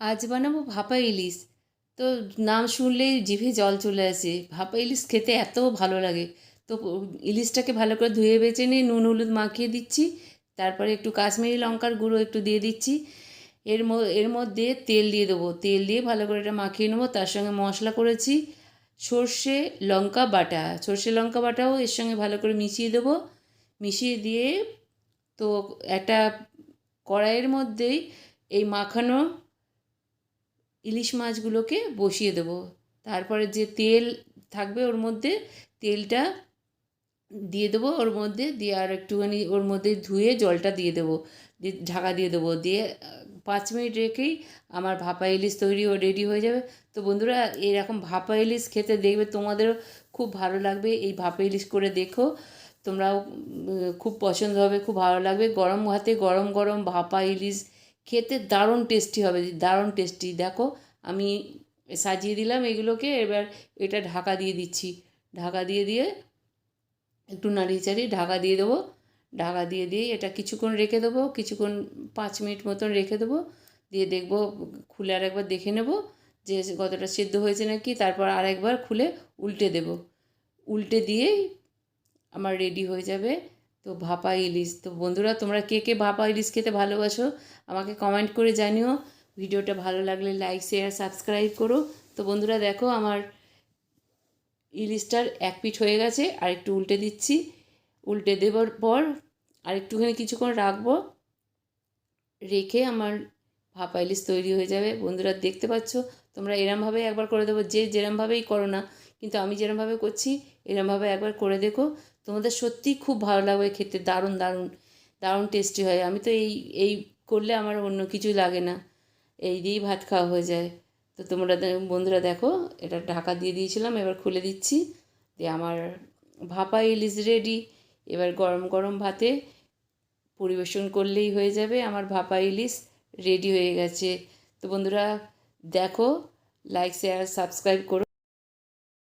আজ বানাবো ভাপা ইলিশ। তো নাম শুনলেই জিভে জল চলে আসে। ভাপা ইলিশ খেতে এত ভালো লাগে। তো ইলিশটাকে ভালো করে ধুয়ে বেছে নিয়ে নুন, হলুদ মাখিয়ে দিচ্ছি। তারপরে একটু কাশ্মীরি লঙ্কার গুঁড়ো একটু দিয়ে দিচ্ছি। এর এর মধ্যে তেল দিয়ে দেবো। তেল দিয়ে ভালো করে এটা মাখিয়ে নেব। তার সঙ্গে মশলা করেছি সর্ষে লঙ্কা বাটা। সর্ষে লঙ্কা বাটাও এর সঙ্গে ভালো করে মিশিয়ে দেবো। মিশিয়ে দিয়ে তো একটা কড়াইয়ের মধ্যেই এই মাখানো ইলিশ মাছগুলোকে বসিয়ে দেবো। তারপরে যে তেল থাকবে ওর মধ্যে, তেলটা দিয়ে দেবো ওর মধ্যে, দিয়ে আর একটুখানি ওর মধ্যে ধুয়ে জলটা দিয়ে দেবো, দিয়ে ঢাকা দিয়ে দেবো। দিয়ে, পাঁচ মিনিট রেখেই আমার ভাপা ইলিশ তৈরি ও রেডি হয়ে যাবে। তো বন্ধুরা, এরকম ভাপা ইলিশ খেতে দেখবে তোমাদেরও খুব ভালো লাগবে। এই ভাপা ইলিশ করে দেখো, তোমরাও খুব পছন্দ হবে, খুব ভালো লাগবে। গরম ভাতে গরম গরম ভাপা ইলিশ খেতে দারুণ টেস্টি হবে, দারুণ টেস্টি। দেখো আমি সাজিয়ে দিলাম এগুলোকে, এবার এটা ঢাকা দিয়ে দিচ্ছি। ঢাকা দিয়ে দিয়ে একটু নাড়িয়ে চাড়িয়ে ঢাকা দিয়ে দেবো। ঢাকা দিয়ে দিয়ে এটা কিছুক্ষণ রেখে দেবো, কিছুক্ষণ পাঁচ মিনিট মতন রেখে দেবো। দিয়ে দেখব, খুলে আর একবার দেখে নেব যে কতটা সেদ্ধ হয়েছে নাকি, তারপর আর একবার খুলে উল্টে দেব। উল্টে দিয়েই আমার রেডি হয়ে যাবে। তো ভাপা ইলিশ, তো বন্ধুরা তোমরা কে কে ভাপা ইলিশ খেতে ভালোবাসো আমাকে কমেন্ট করে জানিও। ভিডিওটা ভালো লাগলে লাইক শেয়ার সাবস্ক্রাইব করো। তো বন্ধুরা দেখো, আমার ইলিশটার এক পিঠ হয়ে গেছে, আর একটু উল্টে দিচ্ছি। উল্টে দেওয়ার পর আর একটুখানি কিছুক্ষণ রাখব। রেখে আমার ভাপা ইলিশ তৈরি হয়ে যাবে। বন্ধুরা দেখতে পাচ্ছ, তোমরা এরমভাবে একবার করে দেবো। যে যেরমভাবেই করো না, কিন্তু আমি যেরমভাবে করছি, এরমভাবে একবার করে দেখো। তোমাদের সত্যিই খুব ভালো লাগবে খেতে, দারুণ দারুণ দারুণ টেস্টি হয়। আমি তো এই এই করলে আমার অন্য কিছু লাগে না। এই দিয়েই ভাত খাওয়া হয়ে যায়। তো তোমরা বন্ধুরা দেখো, এটা ঢাকা দিয়ে দিয়েছিলাম, এবার খুলে দিচ্ছি। দিয়ে আমার ভাপা ইলিশ রেডি। এবার গরম গরম ভাতে পরিবেশন করলেই হয়ে যাবে আমার ভাপা ইলিশ রেডি হয়ে গেছে। তো বন্ধুরা দেখো লাইক শেয়ার সাবস্ক্রাইব করো।